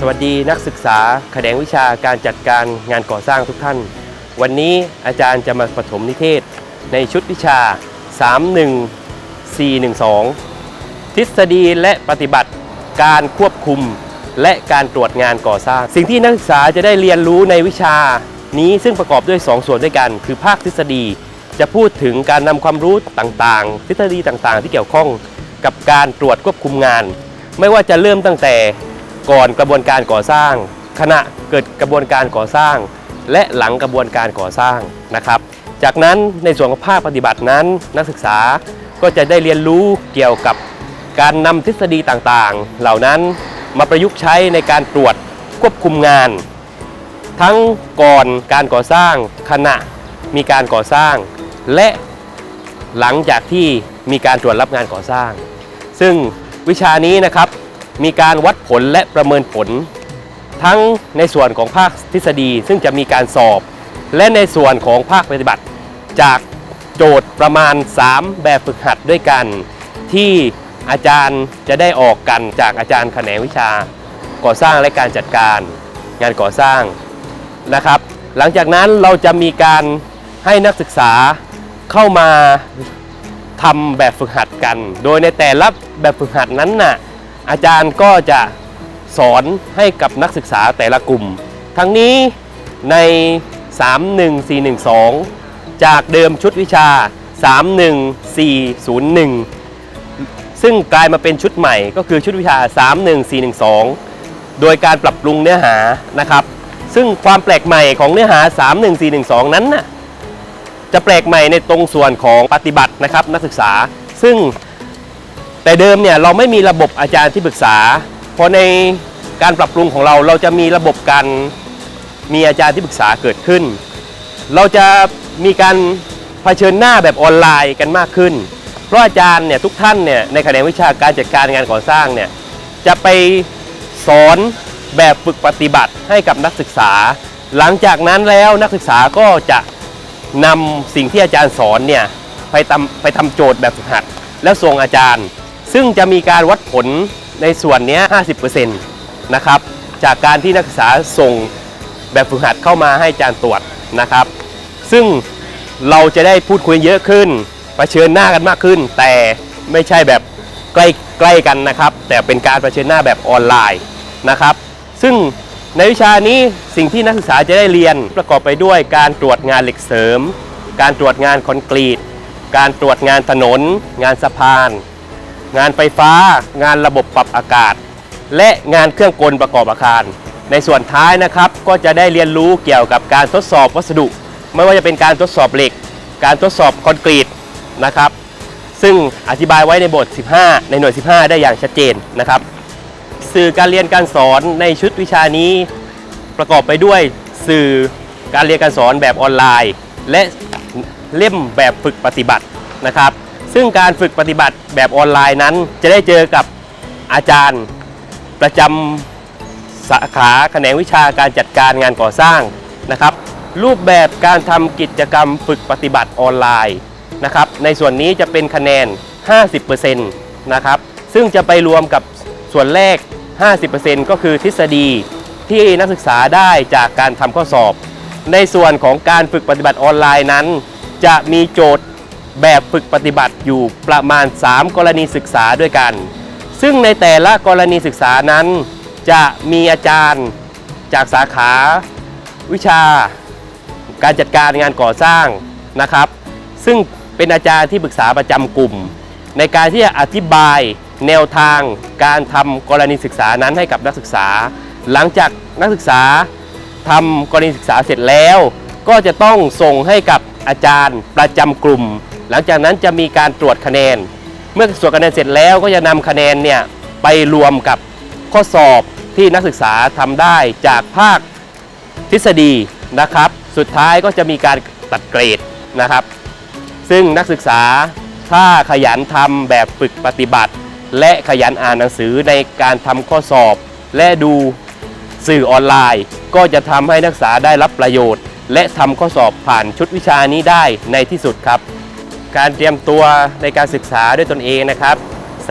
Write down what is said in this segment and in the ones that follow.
สวัสดีนักศึกษาแขนงวิชาการจัดการงานก่อสร้างทุกท่าน วันนี้อาจารย์จะมาปฐมนิเทศ ในชุดวิชา 31412 ทฤษฎีและปฏิบัติการควบคุมและการตรวจงานก่อสร้าง สิ่งที่นักศึกษาจะได้เรียนรู้ในวิชานี้ซึ่งประกอบด้วย 2 ส่วนด้วยกัน คือภาคทฤษฎี จะพูดถึงการนำความรู้ต่างๆ ทฤษฎีต่างๆ ที่เกี่ยวข้องกับการตรวจควบคุมงาน ไม่ว่าจะเริ่มตั้งแต่ ก่อนกระบวนการก่อสร้าง ขณะเกิดกระบวนการก่อสร้าง และหลังกระบวนการก่อสร้างนะครับ จากนั้นในส่วนของภาคปฏิบัตินั้น นักศึกษาก็จะได้เรียนรู้เกี่ยวกับการนำทฤษฎีต่างๆ เหล่านั้นมาประยุกต์ใช้ในการตรวจควบคุมงาน ทั้งก่อนการก่อสร้าง ขณะมีการก่อสร้าง และหลังจากที่มีการตรวจรับงานก่อสร้าง ซึ่งวิชานี้นะครับ มีการวัดผลและประเมินผล ทั้งในส่วนของภาคทฤษฎี ซึ่งจะมีการสอบ และในส่วนของภาคปฏิบัติ จากโจทย์ประมาณ 3 แบบฝึกหัดด้วยกัน ที่อาจารย์จะได้ออกกันจากอาจารย์แขนงวิชา ก่อสร้างและการจัดการ งานก่อสร้างนะครับ หลังจากนั้นเราจะมีการให้นักศึกษาเข้ามาทำแบบฝึกหัดกัน โดยในแต่ละแบบฝึกหัดนั้นน่ะ อาจารย์ก็จะสอนให้กับนักศึกษาแต่ละกลุ่ม ทั้งนี้ใน 31412 จากเดิมชุดวิชา 31401 ซึ่งกลายมาเป็นชุดใหม่ก็คือชุดวิชา 31412 โดยการปรับปรุงเนื้อหานะครับ ซึ่งความแปลกใหม่ของเนื้อหา 31412 นั้นน่ะจะแปลกใหม่ในตรงส่วนของปฏิบัตินะครับนักศึกษาซึ่ง แต่เดิมเนี่ยเราไม่มีระบบอาจารย์ที่ปรึกษา เพราะในการปรับปรุงของเราเราจะมีระบบการมีอาจารย์ที่ปรึกษาเกิดขึ้น เราจะมีการเผชิญหน้าแบบออนไลน์กันมากขึ้น เพราะอาจารย์เนี่ยทุกท่านเนี่ยในแขนงวิชาการจัดการงานก่อสร้างเนี่ยจะไปสอนแบบฝึกปฏิบัติให้กับนักศึกษา หลังจากนั้นแล้วนักศึกษาก็จะนำสิ่งที่อาจารย์สอนเนี่ยไปทำไปทำโจทย์แบบฝึกหัด แล้วส่งอาจารย์ ซึ่งจะมีการวัดผลในส่วนนี้50%นะครับจากการที่นักศึกษาส่งแบบฝึกหัดเข้ามาให้อาจารย์ตรวจนะครับ ซึ่งเราจะได้พูดคุยเยอะขึ้นเผชิญหน้ากันมากขึ้น แต่ไม่ใช่แบบใกล้ใกล้กันนะครับ แต่เป็นการเผชิญหน้าแบบออนไลน์นะครับ ซึ่งในวิชานี้สิ่งที่นักศึกษาจะได้เรียนประกอบไปด้วยการตรวจงานเหล็กเสริม การตรวจงานคอนกรีต การตรวจงานถนน งานสะพาน งานไฟฟ้า งานระบบปรับอากาศ และงานเครื่องกลประกอบอาคาร ในส่วนท้ายนะครับก็จะได้เรียนรู้เกี่ยวกับการทดสอบวัสดุ ไม่ว่าจะเป็นการทดสอบเหล็ก การทดสอบคอนกรีตนะครับซึ่งอธิบายไว้ในบท 15 ในหน่วย 15 ได้อย่างชัดเจนนะครับ สื่อการเรียนการสอนในชุดวิชานี้ ประกอบไปด้วยสื่อการเรียนการสอนแบบออนไลน์ และเล่มแบบฝึกปฏิบัตินะครับ ซึ่งการฝึกปฏิบัติแบบออนไลน์นั้น จะได้เจอกับอาจารย์ประจำสาขาแขนงวิชาการจัดการงานก่อสร้างนะครับ รูปแบบการทำกิจกรรมฝึกปฏิบัติออนไลน์นะครับ ในส่วนนี้จะเป็นคะแนน 50%นะครับ ซึ่งจะไปรวมกับส่วนแรก 50%ก็คือทฤษฎีที่นักศึกษาได้จากการทำข้อสอบ ในส่วนของการฝึกปฏิบัติออนไลน์นั้น จะมีโจทย์ แบบฝึกปฏิบัติอยู่ประมาณ 3 กรณีศึกษาด้วยกัน ซึ่งในแต่ละกรณีศึกษานั้น จะมีอาจารย์จากสาขา วิชา การจัดการงานก่อสร้างนะครับ ซึ่งเป็นอาจารย์ที่ปรึกษาประจำกลุ่ม ในการที่จะอธิบายแนวทางการทำกรณีศึกษานั้นให้กับนักศึกษา หลังจากนักศึกษาทำกรณีศึกษาเสร็จแล้ว ก็จะต้องส่งให้กับอาจารย์ประจำกลุ่ม หลังจากนั้นจะมีการตรวจคะแนน เมื่อตรวจคะแนนเสร็จแล้วก็จะนำคะแนนเนี่ยไปรวมกับข้อสอบที่นักศึกษาทำได้จากภาคทฤษฎีนะครับ สุดท้ายก็จะมีการตัดเกรดนะครับ ซึ่งนักศึกษาถ้าขยันทำแบบฝึกปฏิบัติ และขยันอ่านหนังสือในการทำข้อสอบ และดูสื่อออนไลน์ ก็จะทำให้นักศึกษาได้รับประโยชน์ และทำข้อสอบผ่านชุดวิชานี้ได้ในที่สุดครับ การเตรียมตัวในการศึกษาด้วยตนเองนะครับ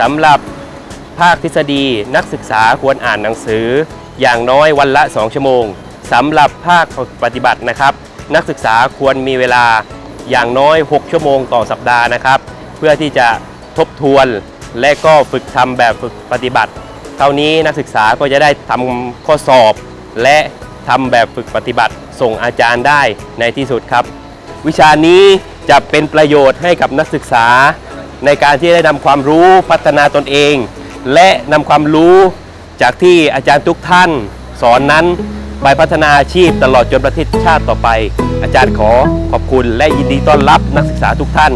สำหรับภาคทฤษฎีนักศึกษาควรอ่านหนังสือ อย่างน้อยวันละ 2 ชั่วโมงสำหรับภาคปฏิบัตินะครับ นักศึกษาควรมีเวลาอย่างน้อย 6 ชั่วโมงต่อสัปดาห์นะครับ เพื่อที่จะทบทวนและก็ฝึกทำแบบฝึกปฏิบัติ เท่านี้นักศึกษาก็จะได้ทำข้อสอบ และทำแบบฝึกปฏิบัติส่งอาจารย์ได้ในที่สุดครับ วิชานี้ จะเป็นประโยชน์ให้กับนักศึกษา ในการที่ได้นำความรู้พัฒนาตนเอง และนำความรู้จากที่อาจารย์ทุกท่านสอนนั้นไปพัฒนาอาชีพตลอดจนประเทศชาติต่อไป อาจารย์ขอขอบคุณและยินดีต้อนรับนักศึกษาทุกท่าน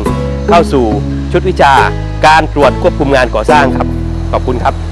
เข้าสู่ชุดวิชาการตรวจควบคุมงานก่อสร้างครับ ขอบคุณครับ